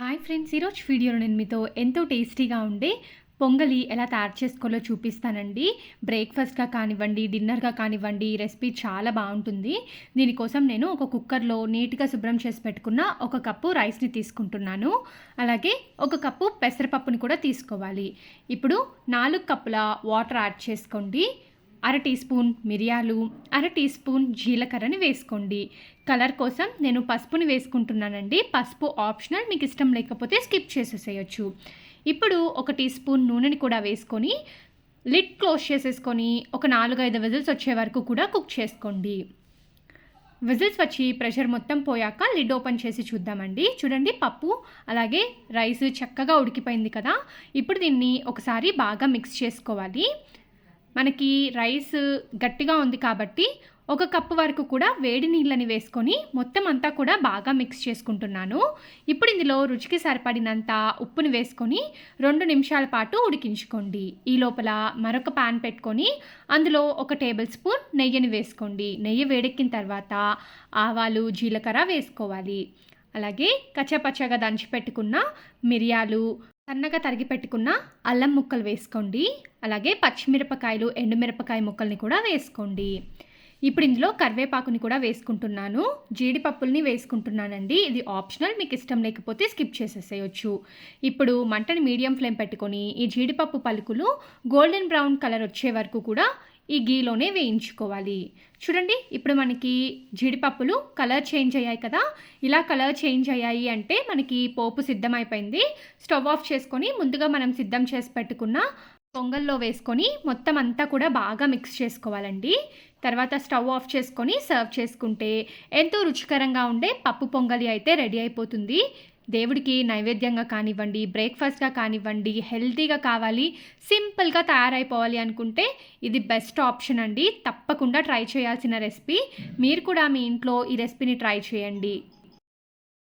Hi friends ఈరోజు వీడియోలో నేను మీతో ఎంతో టేస్టీగా ఉండే పొంగలి ఎలా తయారు చేసుకోవాలో చూపిస్తానండి. బ్రేక్ఫాస్ట్గా కానివ్వండి డిన్నర్గా కానివ్వండి ఈ రెసిపీ చాలా బాగుంటుంది. దీనికోసం నేను ఒక కుక్కర్లో నీట్గా శుభ్రం చేసి పెట్టుకున్న ఒక కప్పు రైస్ని తీసుకుంటున్నాను. అలాగే ఒక కప్పు పెసరపప్పుని కూడా తీసుకోవాలి. ఇప్పుడు నాలుగు కప్పుల వాటర్ యాడ్ చేసుకోండి. అర టీ స్పూన్ మిరియాలు అర టీ స్పూన్ జీలకర్రని వేసుకోండి. కలర్ కోసం నేను పసుపుని వేసుకుంటున్నానండి. పసుపు ఆప్షనల్ మీకు ఇష్టం లేకపోతే స్కిప్ చేసేసేయచ్చు. ఇప్పుడు ఒక టీ స్పూన్ నూనెని కూడా వేసుకొని లిడ్ క్లోజ్ చేసేసుకొని ఒక నాలుగు ఐదు విజిల్స్ వచ్చే వరకు కూడా కుక్ చేసుకోండి. విజిల్స్ వచ్చి ప్రెషర్ మొత్తం పోయాక లిడ్ ఓపెన్ చేసి చూద్దామండి. చూడండి పప్పు అలాగే రైస్ చక్కగా ఉడికిపోయింది కదా. ఇప్పుడు దీన్ని ఒకసారి బాగా మిక్స్ చేసుకోవాలి. మనకి రైస్ గట్టిగా ఉంది కాబట్టి ఒక కప్పు వరకు కూడా వేడి నీళ్ళని వేసుకొని మొత్తం అంతా కూడా బాగా మిక్స్ చేసుకుంటున్నాను. ఇప్పుడు ఇందులో రుచికి సరిపడినంత ఉప్పుని వేసుకొని రెండు నిమిషాల పాటు ఉడికించుకోండి. ఈ లోపల మరొక పాన్ పెట్టుకొని అందులో ఒక టేబుల్ స్పూన్ నెయ్యిని వేసుకోండి. నెయ్యి వేడెక్కిన తర్వాత ఆవాలు జీలకర్ర వేసుకోవాలి. అలాగే కచ్చపచ్చగా దంచి పెట్టుకున్న మిరియాలు సన్నగా తరిగి పెట్టుకున్న అల్లం ముక్కలు వేసుకోండి. అలాగే పచ్చిమిరపకాయలు ఎండుమిరపకాయ ముక్కల్ని కూడా వేసుకోండి. ఇప్పుడు ఇందులో కరివేపాకుని కూడా వేసుకుంటున్నాను. జీడిపప్పుల్ని వేసుకుంటున్నానండి. ఇది ఆప్షనల్ మీకు ఇష్టం లేకపోతే స్కిప్ చేసేసేయచ్చు. ఇప్పుడు మంటని మీడియం ఫ్లేమ్ పెట్టుకొని ఈ జీడిపప్పు పలుకులు గోల్డెన్ బ్రౌన్ కలర్ వచ్చే వరకు కూడా ఈ గీలోనే వేయించుకోవాలి. చూడండి ఇప్పుడు మనకి జీడిపప్పులు కలర్ చేంజ్ అయ్యాయి కదా? ఇలా కలర్ చేంజ్ అయ్యాయి అంటే మనకి పోపు సిద్ధమైపోయింది. స్టవ్ ఆఫ్ చేసుకొని ముందుగా మనం సిద్ధం చేసి పెట్టుకున్న పొంగల్లో వేసుకొని మొత్తం అంతా కూడా బాగా మిక్స్ చేసుకోవాలండి. తర్వాత స్టవ్ ఆఫ్ చేసుకొని సర్వ్ చేసుకుంటే ఎంతో రుచికరంగా ఉండే పప్పు పొంగలి అయితే రెడీ అయిపోతుంది. దేవుడికి నైవేద్యంగా కానివ్వండి బ్రేక్ఫాస్ట్గా కానివ్వండి హెల్తీగా కావాలి సింపుల్గా తయారైపోవాలి అనుకుంటే ఇది బెస్ట్ ఆప్షన్ అండి. తప్పకుండా ట్రై చేయాల్సిన రెసిపీ మీరు కూడా మీ ఇంట్లో ఈ రెసిపీని ట్రై చేయండి.